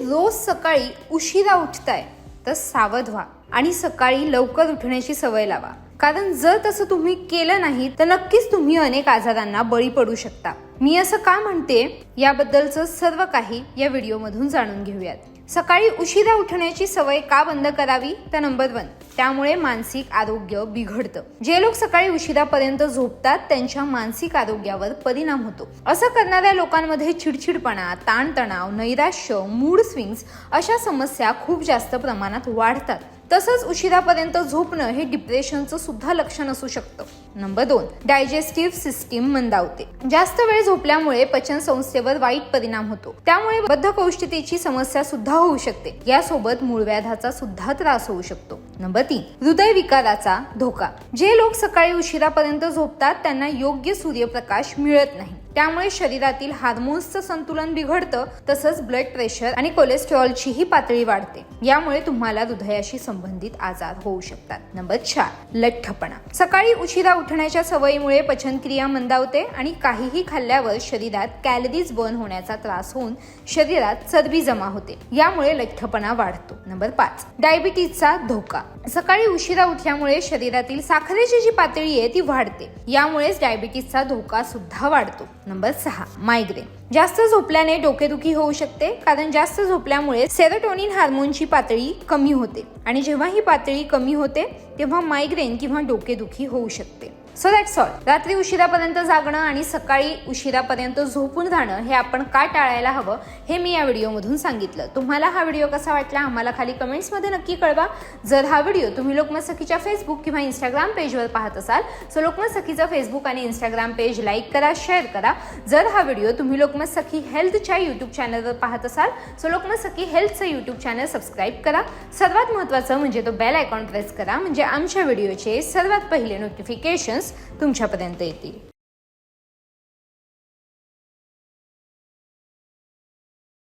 रोज सकाळी उशिरा उठताय तर सावध व्हा आणि सकाळी लवकर उठण्याची सवय लावा. कारण जर तसं तुम्ही केलं नाही तर नक्कीच तुम्ही अनेक आजारांना बळी पडू शकता. मी असं का म्हणते? याबद्दलचं सर्व काही या व्हिडिओमधून जाणून घेऊयात. सकाळी उशिरा उठण्याची सवय का बंद करावी? तर नंबर वन त्यामुळे मानसिक आरोग्य बिघडतं. जे लोक सकाळी उशिरापर्यंत झोपतात त्यांच्या मानसिक आरोग्यावर परिणाम होतो. असं करणाऱ्या लोकांमध्ये चिडचिडपणा ताणतणाव नैराश्य मूड स्विंग्स अशा समस्या खूप जास्त प्रमाणात वाढतात. तसंच उशिरापर्यंत झोपणं हे डिप्रेशनचं सुद्धा लक्षण असू शकतं. नंबर दोन डायजेस्टिव्ह सिस्टीम मंदावते. जास्त वेळ झोपल्यामुळे पचन संस्थेवर वाईट परिणाम होतो. त्यामुळे बद्धकौष्ठतेची समस्या सुद्धा होऊ शकते. यासोबत मूळव्याधाचा सुद्धा त्रास होऊ शकतो. नंबर तीन हृदयविकाराचा धोका. जे लोक सकाळी उशिरापर्यंत झोपतात त्यांना योग्य सूर्यप्रकाश मिळत नाही. त्यामुळे शरीरातील हार्मोन्सचं संतुलन बिघडतं तसंच ब्लड प्रेशर आणि कोलेस्ट्रॉलचीही पातळी वाढते. यामुळे तुम्हाला हृदयाशी संबंधित आजार होऊ शकतात. नंबर चार लठ्ठपणा. सकाळी उशिरा उठण्याच्या सवयीमुळे पचनक्रिया मंदावते आणि काहीही खाल्ल्यावर शरीरात कॅलरीज बर्न होण्याचा त्रास होऊन शरीरात चरबी जमा होते. यामुळे लठ्ठपणा वाढतो. नंबर पाच डायबिटीजचा धोका. सकाळी उशिरा उठल्यामुळे शरीरातील साखरेची जी पातळी आहे ती वाढते. यामुळेच डायबिटीजचा धोका सुद्धा वाढतो. नंबर सहा मायग्रेन जास्त झोपल्याने डोकेदुखी होऊ शकते कारण जास्त झोपल्यामुळे सेरोटोनिन हार्मोनची पातळी कमी होते. आणि जेव्हा ही पातळी कमी होते तेव्हा मायग्रेन किंवा डोकेदुखी होऊ शकते. सो दॅट्स ऑल रात्री उशिरापर्यंत जागणं आणि सकाळी उशिरापर्यंत झोपून राहणं हे आपण का टाळायला हवं हे मी या व्हिडिओमधून सांगितलं. तुम्हाला हा व्हिडिओ कसा वाटला आम्हाला खाली कमेंट्समध्ये नक्की कळवा. जर हा व्हिडिओ तुम्ही लोकमत सखीच्या फेसबुक किंवा इंस्टाग्राम पेजवर पाहत असाल सो लोकमत सखीचं फेसबुक आणि इंस्टाग्राम पेज लाईक करा शेअर करा. जर हा व्हिडिओ तुम्ही लोकमत सखी हेल्थच्या यूट्यूब चॅनलवर पाहत असाल सो लोकमत सखी हेल्थचं यूट्यूब चॅनल सबस्क्राईब करा. सर्वात महत्त्वाचं म्हणजे तो बेल आयकॉन प्रेस करा म्हणजे आमच्या व्हिडिओचे सर्वात पहिले नोटिफिकेशन्स तुमच्यापर्यंत येतील.